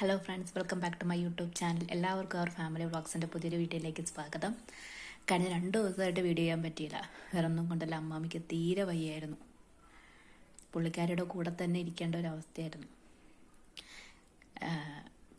Hello friends welcome back to my YouTube channel എല്ലാവർക്കും അവർ family വ്ളോഗ്സിന്റെ പുതിയൊരു വീഡിയോയിലേക്ക് സ്വാഗതം. കഴിഞ്ഞ രണ്ട് ദിവസമായിട്ട് വീഡിയോ ചെയ്യാൻ പറ്റിയില്ല. വേറെ ഒന്നും കൊണ്ടല്ല അമ്മാമിക്ക് തീരെ വയ്യായിരുന്നു. പുള്ളിക്കാരിയുടെ കൂടെ തന്നെ ഇരിക്കേണ്ട ഒരു അവസ്ഥയായിരുന്നു.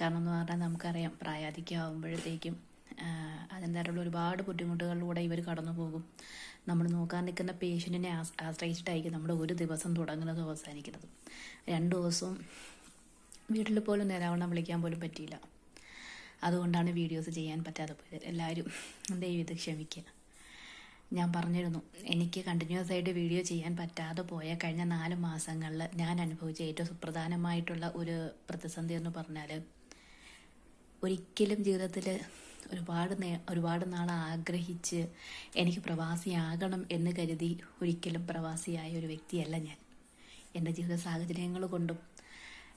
കാരണം എന്ന് പറഞ്ഞാൽ നമുക്കറിയാം പ്രായാധിക്യമാകുമ്പോഴത്തേക്കും അതിന്റെതായിട്ടുള്ള ഒരുപാട് ബുദ്ധിമുട്ടുകളിലൂടെ ഇവർ കടന്നു പോകും. നമ്മൾ നോക്കാൻ നിൽക്കുന്ന പേഷ്യന്റിനെ ആശ്രയിച്ചിട്ടായിരിക്കും നമ്മുടെ ഒരു ദിവസം തുടങ്ങുന്നതും അവസാനിക്കുന്നതും. രണ്ട് ദിവസവും വീട്ടിൽ പോലും നേരാവണ്ണം വിളിക്കാൻ പോലും പറ്റിയില്ല. അതുകൊണ്ടാണ് വീഡിയോസ് ചെയ്യാൻ പറ്റാതെ പോയത്. എല്ലാവരും ദൈവം ക്ഷമിക്കുക. ഞാൻ പറഞ്ഞിരുന്നു എനിക്ക് കണ്ടിന്യൂസ് ആയിട്ട് വീഡിയോ ചെയ്യാൻ പറ്റാതെ പോയ കഴിഞ്ഞ നാല് മാസങ്ങളിൽ ഞാൻ അനുഭവിച്ച ഏറ്റവും സുപ്രധാനമായിട്ടുള്ള ഒരു പ്രതിസന്ധി എന്ന് പറഞ്ഞാൽ ഒരിക്കലും ജീവിതത്തിൽ ഒരുപാട് നേ ഒരുപാട് നാൾ ആഗ്രഹിച്ച് എനിക്ക് പ്രവാസിയാകണം എന്ന് കരുതി ഒരിക്കലും പ്രവാസിയായ ഒരു വ്യക്തിയല്ല ഞാൻ. എന്റെ ജീവിത സാഹചര്യങ്ങൾ കൊണ്ടും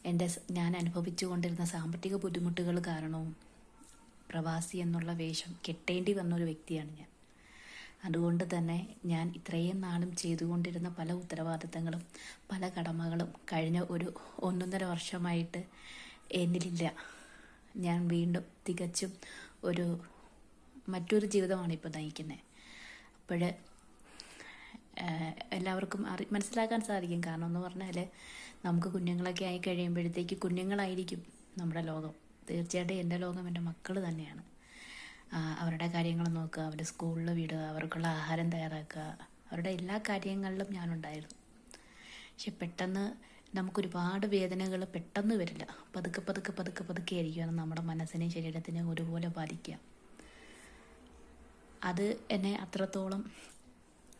എന്റെ ഞാൻ അനുഭവിച്ചു കൊണ്ടിരുന്ന സാമ്പത്തിക ബുദ്ധിമുട്ടുകൾ കാരണവും പ്രവാസി എന്നുള്ള വേഷം കെട്ടേണ്ടി വന്നൊരു വ്യക്തിയാണ് ഞാൻ. അതുകൊണ്ട് തന്നെ ഞാൻ ഇത്രയും നാളും ചെയ്തുകൊണ്ടിരുന്ന പല ഉത്തരവാദിത്തങ്ങളും പല കടമകളും കഴിഞ്ഞ ഒരു ഒന്നൊന്നര വർഷമായിട്ട് എന്നിലില്ല. ഞാൻ വീണ്ടും തികച്ചും ഒരു മറ്റൊരു ജീവിതമാണ് ഇപ്പോൾ നയിക്കുന്നത്. അപ്പോൾ എല്ലാവർക്കും അറി മനസ്സിലാക്കാൻ സാധിക്കും. കാരണം എന്ന് പറഞ്ഞാൽ നമുക്ക് കുഞ്ഞുങ്ങളൊക്കെ ആയി കഴിയുമ്പോഴത്തേക്ക് കുഞ്ഞുങ്ങളായിരിക്കും നമ്മുടെ ലോകം. തീർച്ചയായിട്ടും എന്റെ ലോകം എന്റെ മക്കൾ തന്നെയാണ്. അവരുടെ കാര്യങ്ങൾ നോക്കുക അവരുടെ സ്കൂളിൽ വിടുക അവർക്കുള്ള ആഹാരം തയ്യാറാക്കുക. അവരുടെ എല്ലാ കാര്യങ്ങളിലും ഞാനുണ്ടായിരുന്നു. പക്ഷെ പെട്ടെന്ന് നമുക്കൊരുപാട് വേദനകൾ പെട്ടെന്ന് വരില്ല. പതുക്കെ പതുക്കെ പതുക്കെ പതുക്കെ ആയിരിക്കും നമ്മുടെ മനസ്സിനെയും ശരീരത്തിനെയും ഒരുപോലെ ബാധിക്കുക. അത് എന്നെ അത്രത്തോളം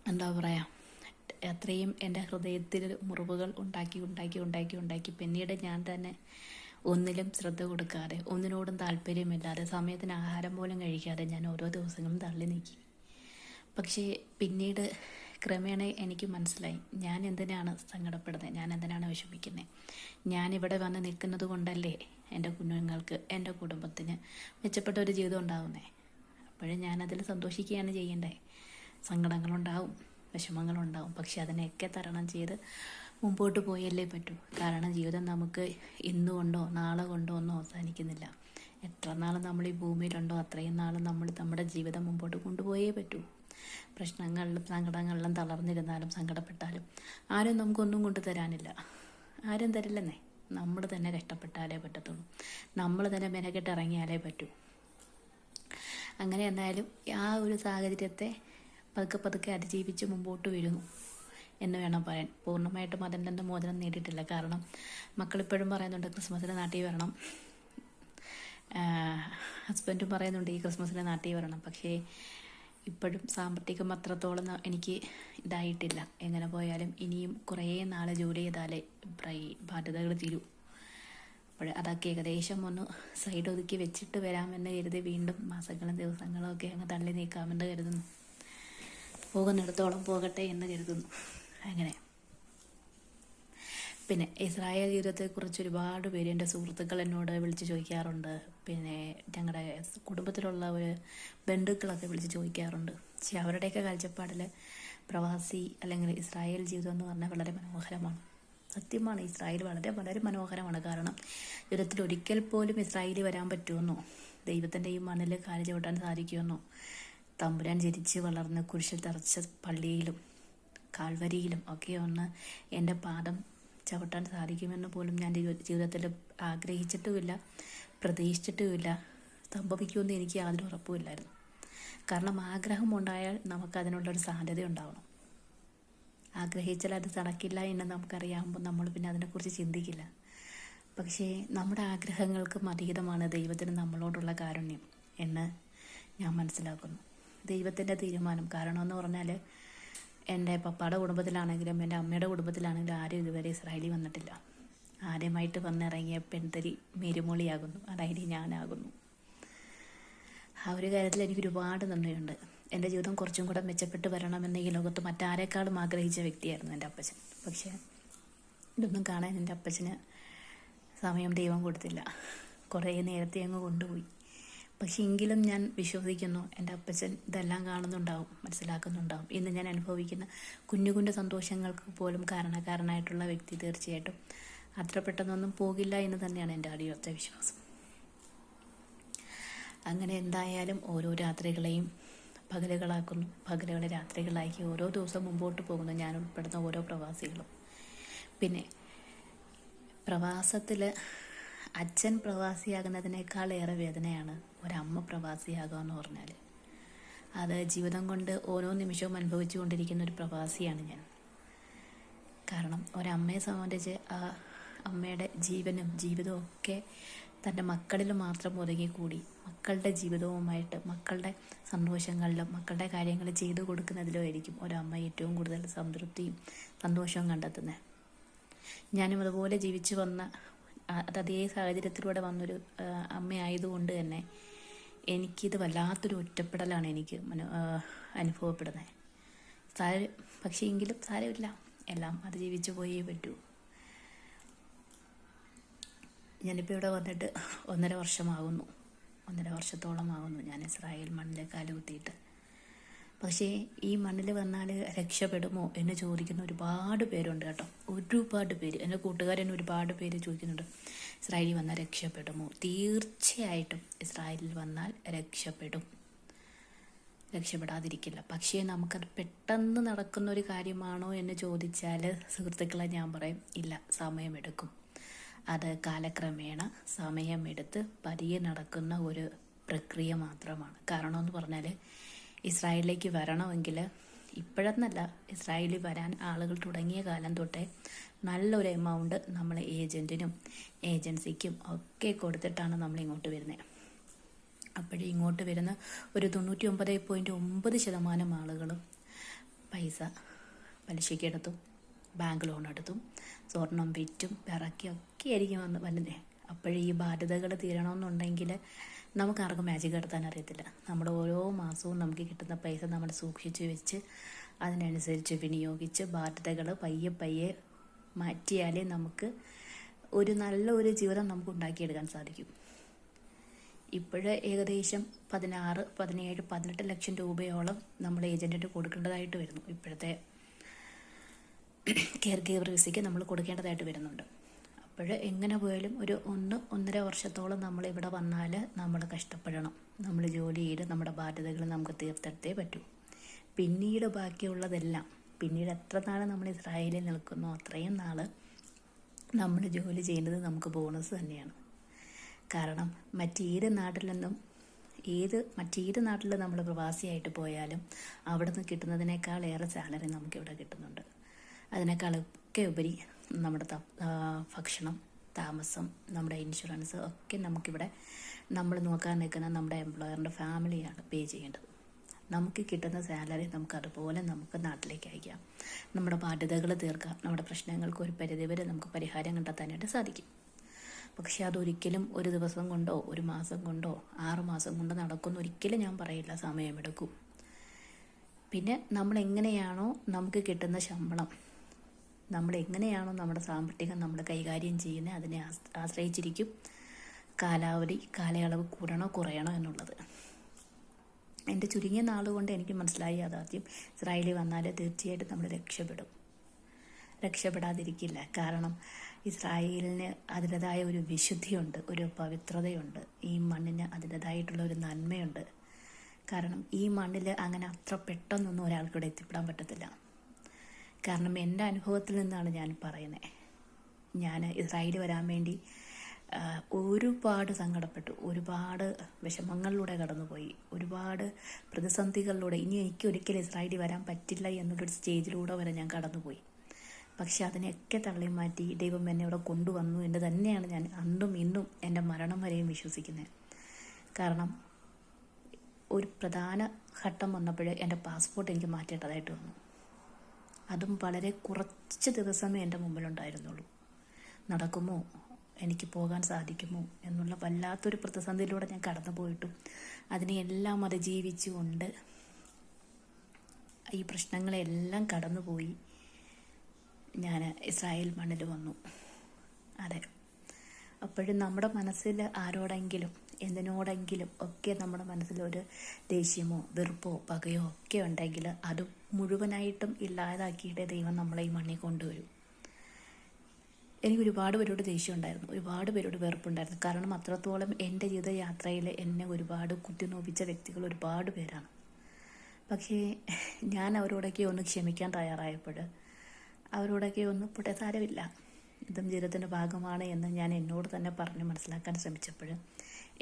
എന്താ പറയുക അത്രയും എന്റെ ഹൃദയത്തിൽ മുറിവുകൾ ഉണ്ടാക്കി ഉണ്ടാക്കി ഉണ്ടാക്കി ഉണ്ടാക്കി. പിന്നീട് ഞാൻ തന്നെ ഒന്നിലും ശ്രദ്ധ കൊടുക്കാതെ ഒന്നിനോടും താല്പര്യമില്ലാതെ സമയത്തിന് ആഹാരം പോലും കഴിക്കാതെ ഞാൻ ഓരോ ദിവസങ്ങളും തള്ളി നീക്കി. പക്ഷേ പിന്നീട് ക്രമേണ എനിക്ക് മനസ്സിലായി ഞാൻ എന്തിനാണ് സങ്കടപ്പെടുന്നത് ഞാൻ എന്തിനാണ് വിഷമിക്കുന്നത് ഞാനിവിടെ വന്ന് നിൽക്കുന്നത് കൊണ്ടല്ലേ എന്റെ കുഞ്ഞുങ്ങൾക്ക് എന്റെ കുടുംബത്തിന് മെച്ചപ്പെട്ട ഒരു ജീവിതം ഉണ്ടാവുന്നേ? അപ്പോഴും ഞാനതിൽ സന്തോഷിക്കുകയാണ് ചെയ്യേണ്ടത്. സങ്കടങ്ങളുണ്ടാവും വിഷമങ്ങളുണ്ടാവും. പക്ഷെ അതിനെയൊക്കെ തരണം ചെയ്ത് മുമ്പോട്ട് പോയല്ലേ പറ്റൂ. കാരണം ജീവിതം നമുക്ക് ഇന്ന് കൊണ്ടോ നാളെ കൊണ്ടോ ഒന്നും അവസാനിക്കുന്നില്ല. എത്ര നാൾ നമ്മൾ ഈ ഭൂമിയിലുണ്ടോ അത്രയും നാൾ നമ്മൾ നമ്മുടെ ജീവിതം മുമ്പോട്ട് കൊണ്ടുപോയേ പറ്റൂ. പ്രശ്നങ്ങളിലും സങ്കടങ്ങളിലും തളർന്നിരുന്നാലും സങ്കടപ്പെട്ടാലും ആരും നമുക്കൊന്നും കൊണ്ടു തരാനില്ല. ആരും തരില്ലെന്നേ. നമ്മൾ തന്നെ കഷ്ടപ്പെട്ടാലേ പറ്റത്തുള്ളൂ. നമ്മൾ തന്നെ മെനക്കെട്ട് ഇറങ്ങിയാലേ പറ്റൂ. അങ്ങനെ എന്തായാലും ആ ഒരു സാഹചര്യത്തെ പതുക്കെ പതുക്കെ അതിജീവിച്ച് മുമ്പോട്ട് വരുന്നു. എന്ന് വേണം പറയാൻ. പൂർണമായിട്ടും അതിൽ നിന്ന് മോചനം നേടിയിട്ടില്ല. കാരണം മക്കളിപ്പോഴും പറയുന്നുണ്ട് ക്രിസ്മസിന് നാട്ടിൽ വരണം. ഹസ്ബൻഡും പറയുന്നുണ്ട് ഈ ക്രിസ്മസിന് നാട്ടിൽ വരണം. പക്ഷേ ഇപ്പോഴും സാമ്പത്തികം അത്രത്തോളം എനിക്ക് ഇതായിട്ടില്ല. എങ്ങനെ പോയാലും ഇനിയും കുറേ നാൾ ജോലി ചെയ്താലേ ബാധ്യതകൾ തീരൂ. അപ്പോൾ അതൊക്കെ ഏകദേശം ഒന്ന് സൈഡ് ഒതുക്കി വെച്ചിട്ട് വരാമെന്ന് കരുതി വീണ്ടും മാസങ്ങളും ദിവസങ്ങളും ഒക്കെ അങ്ങ് തള്ളി നീക്കാമെന്ന് കരുതുന്നു. പോകുന്നിടത്തോളം പോകട്ടെ എന്ന് കരുതുന്നു. അങ്ങനെ. പിന്നെ ഇസ്രായേൽ ജീവിതത്തെക്കുറിച്ച് ഒരുപാട് പേര് എന്റെ സുഹൃത്തുക്കൾ എന്നോട് വിളിച്ച് ചോദിക്കാറുണ്ട്. പിന്നെ ഞങ്ങളുടെ കുടുംബത്തിലുള്ള ഒരു ബന്ധുക്കളൊക്കെ വിളിച്ച് ചോദിക്കാറുണ്ട്. പക്ഷെ അവരുടെയൊക്കെ കാഴ്ചപ്പാടിൽ പ്രവാസി അല്ലെങ്കിൽ ഇസ്രായേൽ ജീവിതം എന്ന് പറഞ്ഞാൽ വളരെ മനോഹരമാണ്. സത്യമാണ് ഇസ്രായേൽ വളരെ വളരെ മനോഹരമാണ്. കാരണം ജീവിതത്തിൽ ഒരിക്കൽ പോലും ഇസ്രായേലിൽ വരാൻ പറ്റുമെന്നോ ദൈവത്തിന്റെ ഈ മണ്ണിൽ കാൽ ചവിട്ടാൻ സാധിക്കുമെന്നോ തമ്പുരാൻ ജനിച്ച് വളർന്ന് കുരിശിൽ തറച്ച പള്ളിയിലും കാൽവരിയിലും ഒക്കെ ഒന്ന് എന്റെ പാദം ചവിട്ടാൻ സാധിക്കുമെന്ന് പോലും ഞാൻ ജീവിതത്തിൽ ആഗ്രഹിച്ചിട്ടുമില്ല പ്രതീക്ഷിച്ചിട്ടുമില്ല. സംഭവിക്കുമെന്ന് എനിക്ക് യാതൊരു ഉറപ്പുമില്ലായിരുന്നു. കാരണം ആഗ്രഹമുണ്ടായാൽ നമുക്കതിനുള്ളൊരു സാധ്യത ഉണ്ടാവണം. ആഗ്രഹിച്ചാൽ അത് നടക്കില്ല എന്ന് നമുക്കറിയാമ്പോൾ നമ്മൾ പിന്നെ അതിനെക്കുറിച്ച് ചിന്തിക്കില്ല. പക്ഷേ നമ്മുടെ ആഗ്രഹങ്ങൾക്കും അതീതമാണ് ദൈവത്തിന് നമ്മളോടുള്ള കാരുണ്യം എന്ന് ഞാൻ മനസ്സിലാക്കുന്നു. ദൈവത്തിന്റെ തീരുമാനം. കാരണം എന്ന് പറഞ്ഞാൽ എന്റെ പപ്പയുടെ കുടുംബത്തിലാണെങ്കിലും എന്റെ അമ്മയുടെ കുടുംബത്തിലാണെങ്കിലും ആരും ഇതുവരെ ഇസ്രായേലി വന്നിട്ടില്ല. ആദ്യമായിട്ട് വന്നിറങ്ങിയ പെൺതരി മെരുമൊളിയാകുന്നു. അതായത് ഞാനാകുന്നു. ആ ഒരു കാര്യത്തിൽ എനിക്ക് ഒരുപാട് നന്ദിയുണ്ട്. എന്റെ ജീവിതം കുറച്ചും കൂടെ മെച്ചപ്പെട്ട് വരണമെന്ന് ഈ ലോകത്ത് മറ്റാരെക്കാളും ആഗ്രഹിച്ച വ്യക്തിയായിരുന്നു എന്റെ അപ്പച്ചൻ. പക്ഷേ ഇതൊന്നും കാണാൻ എന്റെ അപ്പച്ചന് സമയം ദൈവം കൊടുത്തില്ല. കുറേ നേരത്തെ അങ്ങ് കൊണ്ടുപോയി. പക്ഷെ എങ്കിലും ഞാൻ വിശ്വസിക്കുന്നു എന്റെ അപ്പച്ചൻ ഇതെല്ലാം കാണുന്നുണ്ടാവും മനസ്സിലാക്കുന്നുണ്ടാവും ഇന്ന് ഞാൻ അനുഭവിക്കുന്ന കുഞ്ഞു കുഞ്ഞു സന്തോഷങ്ങൾക്ക് പോലും കാരണക്കാരനായിട്ടുള്ള വ്യക്തി തീർച്ചയായിട്ടും അത്ര പെട്ടെന്നൊന്നും പോകില്ല എന്ന് തന്നെയാണ് എന്റെ അടിയൊത്ത വിശ്വാസം. അങ്ങനെ എന്തായാലും ഓരോ രാത്രികളെയും പകലുകളാക്കുന്നു. പകലുകളെ രാത്രികളാക്കി ഓരോ ദിവസം മുമ്പോട്ട് പോകുന്നു ഞാൻ ഉൾപ്പെടുന്ന ഓരോ പ്രവാസികളും. പിന്നെ പ്രവാസത്തിൽ അച്ഛൻ പ്രവാസിയാകുന്നതിനേക്കാൾ ഏറെ വേദനയാണ് ഒരമ്മ പ്രവാസിയാകുക എന്ന് പറഞ്ഞാൽ. അത് ജീവിതം കൊണ്ട് ഓരോ നിമിഷവും അനുഭവിച്ചു കൊണ്ടിരിക്കുന്ന ഒരു പ്രവാസിയാണ് ഞാൻ. കാരണം ഒരമ്മയെ സംബന്ധിച്ച് ആ അമ്മയുടെ ജീവനും ജീവിതവും ഒക്കെ തന്റെ മക്കളിൽ മാത്രം ഒതുങ്ങിക്കൂടി. മക്കളുടെ ജീവിതവുമായിട്ട് മക്കളുടെ സന്തോഷങ്ങളിലും മക്കളുടെ കാര്യങ്ങൾ ചെയ്തു കൊടുക്കുന്നതിലും ആയിരിക്കും ഒരമ്മ ഏറ്റവും കൂടുതൽ സംതൃപ്തിയും സന്തോഷവും കണ്ടെത്തുന്നത്. ഞാനും അതുപോലെ ജീവിച്ചു വന്ന അത് അതേ സാഹചര്യത്തിലൂടെ വന്നൊരു അമ്മയായതുകൊണ്ട് തന്നെ എനിക്കിത് വല്ലാത്തൊരു ഒറ്റപ്പെടലാണ് എനിക്ക് മനു അനുഭവപ്പെടുന്നത്. സാര പക്ഷേ എങ്കിലും സാരമില്ല. എല്ലാം അത് ജീവിച്ചു പോയേ പറ്റൂ. ഞാനിപ്പോൾ ഇവിടെ വന്നിട്ട് ഒന്നര വർഷമാകുന്നു. ഒന്നര വർഷത്തോളമാകുന്നു ഞാൻ ഇസ്രായേൽ മണ്ണിൽ കാലുകുത്തിയിട്ട്. പക്ഷേ ഈ മണ്ണിൽ വന്നാൽ രക്ഷപ്പെടുമോ എന്ന് ചോദിക്കുന്ന ഒരുപാട് പേരുണ്ട് കേട്ടോ. ഒരുപാട് പേര്. എന്റെ കൂട്ടുകാരൻ ഒരുപാട് പേര് ചോദിക്കുന്നുണ്ട്. ഇസ്രായേലിൽ വന്നാൽ രക്ഷപ്പെടുമോ? തീർച്ചയായിട്ടും ഇസ്രായേലിൽ വന്നാൽ രക്ഷപ്പെടും. രക്ഷപ്പെടാതിരിക്കില്ല. പക്ഷേ നമുക്കത് പെട്ടെന്ന് നടക്കുന്ന ഒരു കാര്യമാണോ എന്ന് ചോദിച്ചാൽ സുഹൃത്തുക്കളെ ഞാൻ പറയും ഇല്ല സമയമെടുക്കും. അത് കാലക്രമേണ സമയമെടുത്ത് പതിയെ നടക്കുന്ന ഒരു പ്രക്രിയ മാത്രമാണ്. കാരണം എന്ന് പറഞ്ഞാൽ ഇസ്രായേലിലേക്ക് വരണമെങ്കിൽ ഇപ്പോഴെന്നല്ല ഇസ്രായേലിൽ വരാൻ ആളുകൾ തുടങ്ങിയ കാലം തൊട്ടേ നല്ലൊരു എമൗണ്ട് നമ്മൾ ഏജന്റിനും ഏജൻസിക്കും ഒക്കെ കൊടുത്തിട്ടാണ് നമ്മൾ ഇങ്ങോട്ട് വരുന്നത് അപ്പോഴേ ഇങ്ങോട്ട് വരുന്ന ഒരു തൊണ്ണൂറ്റി ഒമ്പത് പോയിന്റ് ഒമ്പത് ശതമാനം ആളുകളും പൈസ പലിശയ്ക്കെടുത്തും ബാങ്ക് ലോൺ എടുത്തും സ്വർണം വിറ്റും പിറക്കിയൊക്കെ ആയിരിക്കും വന്ന് വരുന്നത് അപ്പോഴേ ഈ ബാധ്യതകൾ തീരണമെന്നുണ്ടെങ്കിൽ നമുക്ക് ആർക്കും മാജിക് നടത്താൻ അറിയത്തില്ല. നമ്മുടെ ഓരോ മാസവും നമുക്ക് കിട്ടുന്ന പൈസ നമ്മൾ സൂക്ഷിച്ചു വെച്ച് അതിനനുസരിച്ച് വിനിയോഗിച്ച് ബാധ്യതകൾ പയ്യെ പയ്യെ മാറ്റിയാലേ നമുക്ക് ഒരു നല്ല ഒരു ജീവിതം നമുക്ക് ഉണ്ടാക്കിയെടുക്കാൻ സാധിക്കും. ഇപ്പോഴ് ഏകദേശം പതിനാറ് പതിനേഴ് പതിനെട്ട് ലക്ഷം രൂപയോളം നമ്മൾ ഏജന്റിന് കൊടുക്കേണ്ടതായിട്ട് വരുന്നു. ഇപ്പോഴത്തെ കെയർ ഗീവർ വിസയ്ക്ക് നമ്മൾ കൊടുക്കേണ്ടതായിട്ട് വരുന്നുണ്ട്. അപ്പോൾ എങ്ങനെ പോയാലും ഒരു ഒന്ന് ഒന്നര വർഷത്തോളം നമ്മൾ ഇവിടെ വന്നാൽ നമ്മൾ കഷ്ടപ്പെടണം. നമ്മൾ ജോലി ചെയ്ത് നമ്മുടെ ബാധ്യതകൾ നമുക്ക് തീർത്തെടുത്തേ പറ്റൂ. പിന്നീട് ബാക്കിയുള്ളതെല്ലാം പിന്നീട് എത്ര നാൾ നമ്മൾ ഇസ്രായേലിൽ നിൽക്കുന്നു അത്രയും നാൾ നമ്മൾ ജോലി ചെയ്യുന്നത് നമുക്ക് ബോണസ് തന്നെയാണ്. കാരണം മറ്റേത് നാട്ടിൽ നിന്നും ഏത് മറ്റേത് നാട്ടിൽ നമ്മൾ പ്രവാസിയായിട്ട് പോയാലും അവിടെ നിന്ന് കിട്ടുന്നതിനേക്കാൾ ഏറെ സാലറി നമുക്കിവിടെ കിട്ടുന്നുണ്ട്. അതിനേക്കാളൊക്കെ ഉപരി നമ്മുടെ ഭക്ഷണം താമസം നമ്മുടെ ഇൻഷുറൻസ് ഒക്കെ നമുക്കിവിടെ നമ്മൾ നോക്കാൻ നിൽക്കുന്ന നമ്മുടെ എംപ്ലോയറിന്റെ ഫാമിലിയാണ് പേ ചെയ്യേണ്ടത്. നമുക്ക് കിട്ടുന്ന സാലറി നമുക്ക് അതുപോലെ നമുക്ക് നാട്ടിലേക്ക് അയക്കാം. നമ്മുടെ ബാധ്യതകൾ തീർക്കാം. നമ്മുടെ പ്രശ്നങ്ങൾക്ക് ഒരു പരിധിവരെ നമുക്ക് പരിഹാരം കണ്ടെത്താനായിട്ട് സാധിക്കും. പക്ഷെ അതൊരിക്കലും ഒരു ദിവസം കൊണ്ടോ ഒരു മാസം കൊണ്ടോ ആറ് മാസം കൊണ്ടോ നടക്കുന്ന ഒരിക്കലും ഞാൻ പറയില്ല. സമയമെടുക്കും. പിന്നെ നമ്മൾ എങ്ങനെയാണോ നമുക്ക് കിട്ടുന്ന ശമ്പളം നമ്മൾ എങ്ങനെയാണോ നമ്മുടെ സാമ്പത്തികം നമ്മൾ കൈകാര്യം ചെയ്യുന്നത് അതിനെ ആശ്രയിച്ചിരിക്കും. കാലാവധി കാലയളവ് കൂടണോ കുറയണോ എന്നുള്ളത്. എന്റെ ചുരുങ്ങിയ നാളുകൊണ്ട് എനിക്ക് മനസ്സിലായി യാഥാർത്ഥ്യം. ഇസ്രായേലിൽ വന്നാൽ തീർച്ചയായിട്ടും നമ്മൾ രക്ഷപ്പെടും. രക്ഷപ്പെടാതിരിക്കില്ല. കാരണം ഇസ്രായേലിന് അതിന്റെതായ ഒരു വിശുദ്ധിയുണ്ട് ഒരു പവിത്രതയുണ്ട്. ഈ മണ്ണിന് അതിന്റെതായിട്ടുള്ള ഒരു നന്മയുണ്ട്. കാരണം ഈ മണ്ണിൽ അങ്ങനെ അത്ര പെട്ടെന്നൊന്നും ഒരാൾക്കിവിടെ എത്തിപ്പെടാൻ പറ്റത്തില്ല. കാരണം എന്റെ അനുഭവത്തിൽ നിന്നാണ് ഞാൻ പറയുന്നത് ഞാൻ റൈഡ് വരാൻ വേണ്ടി ഒരുപാട് സങ്കടപ്പെട്ടു. ഒരുപാട് വിഷമങ്ങളിലൂടെ കടന്നുപോയി. ഒരുപാട് പ്രതിസന്ധികളിലൂടെ. ഇനി എനിക്ക് ഒരിക്കലും ഇസ്രായേലിൽ വരാൻ പറ്റില്ല എന്നുള്ളൊരു സ്റ്റേജിലൂടെ വരെ ഞാൻ കടന്നുപോയി. പക്ഷെ അതിനെയൊക്കെ തള്ളി മാറ്റി ദൈവം എന്നെ ഇവിടെ കൊണ്ടുവന്നു എന്ന് തന്നെയാണ് ഞാൻ അന്നും ഇന്നും എന്റെ മരണം വരെയും വിശ്വസിക്കുന്നത് കാരണം ഒരു പ്രധാന ഘട്ടം വന്നപ്പോൾ എന്റെ പാസ്പോർട്ട് എനിക്ക് മാറ്റേണ്ടതായിട്ട് വന്നു. അതും വളരെ കുറച്ച് ദിവസമേ എന്റെ മുമ്പിലുണ്ടായിരുന്നുള്ളൂ. നടക്കുമോ? എനിക്ക് പോകാൻ സാധിക്കുമോ? എന്നുള്ള വല്ലാത്തൊരു പ്രതിസന്ധിയിലൂടെ ഞാൻ കടന്നു പോയിട്ടും അതിനെയെല്ലാം അതിജീവിച്ചുകൊണ്ട് ഈ പ്രശ്നങ്ങളെല്ലാം കടന്നുപോയി ഞാൻ ഇസ്രായേൽ മണ്ണിൽ വന്നു. അതെ. അപ്പോഴും നമ്മുടെ മനസ്സിൽ ആരോടെങ്കിലും എന്തിനോടെങ്കിലും ഒക്കെ നമ്മുടെ മനസ്സിലൊരു ദേഷ്യമോ വെറുപ്പോ പകയോ ഒക്കെ ഉണ്ടെങ്കിൽ അത് മുഴുവനായിട്ടും ഇല്ലാതാക്കിയിട്ട് ദൈവം നമ്മളെ ഈ മണ്ണിൽ കൊണ്ടുവരും. എനിക്ക് ഒരുപാട് പേരോട് ദേഷ്യം ഉണ്ടായിരുന്നു. ഒരുപാട് പേരോട് വെറുപ്പുണ്ടായിരുന്നു. കാരണം അത്രത്തോളം എന്റെ ജീവിതയാത്രയിൽ എന്നെ ഒരുപാട് കുത്തിനോപിച്ച വ്യക്തികൾ ഒരുപാട് പേരാണ്. പക്ഷേ ഞാൻ അവരോടൊക്കെ ഒന്ന് ക്ഷമിക്കാൻ തയ്യാറായപ്പോൾ അവരോടൊക്കെ ഒന്ന് പൊട്ടെ സാരമില്ല ഇതും ജീവിതത്തിന്റെ ഭാഗമാണ് എന്ന് ഞാൻ എന്നോട് തന്നെ പറഞ്ഞ് മനസ്സിലാക്കാൻ ശ്രമിച്ചപ്പോൾ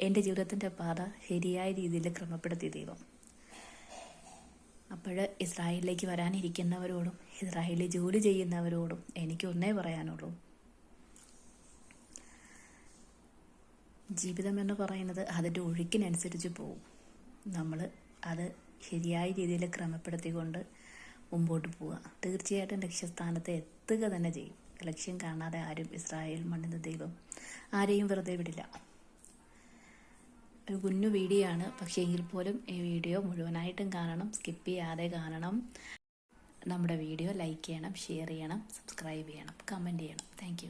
എന്റെ ജീവിതത്തിന്റെ പാത ശരിയായ രീതിയിൽ ക്രമപ്പെടുത്തി ദൈവം. അപ്പോൾ ഇസ്രായേലിലേക്ക് വരാനിരിക്കുന്നവരോടും ഇസ്രായേലിൽ ജോലി ചെയ്യുന്നവരോടും എനിക്ക് ഒന്നേ പറയാനുള്ളൂ. ജീവിതം എന്ന് പറയുന്നത് അതിന്റെ ഒഴുക്കിനനുസരിച്ച് പോകും നമ്മൾ അത് ശരിയായ രീതിയിൽ ക്രമപ്പെടുത്തിക്കൊണ്ട് മുമ്പോട്ട് പോവുക. തീർച്ചയായിട്ടും ലക്ഷ്യസ്ഥാനത്ത് എത്തുക തന്നെ ചെയ്യും. ലക്ഷ്യം കാണാതെ ആരും ഇസ്രായേൽ മണ്ണിന് ദൈവം ആരെയും വെറുതെ വിടില്ല. ഒരു കുഞ്ഞു വീഡിയോ ആണ് പക്ഷേ എങ്കിൽ പോലും ഈ വീഡിയോ മുഴുവനായിട്ടും കാണണം സ്കിപ്പ് ചെയ്യാതെ കാണണം. നമ്മുടെ വീഡിയോ ലൈക്ക് ചെയ്യണം ഷെയർ ചെയ്യണം സബ്സ്ക്രൈബ് ചെയ്യണം കമന്റ് ചെയ്യണം. താങ്ക്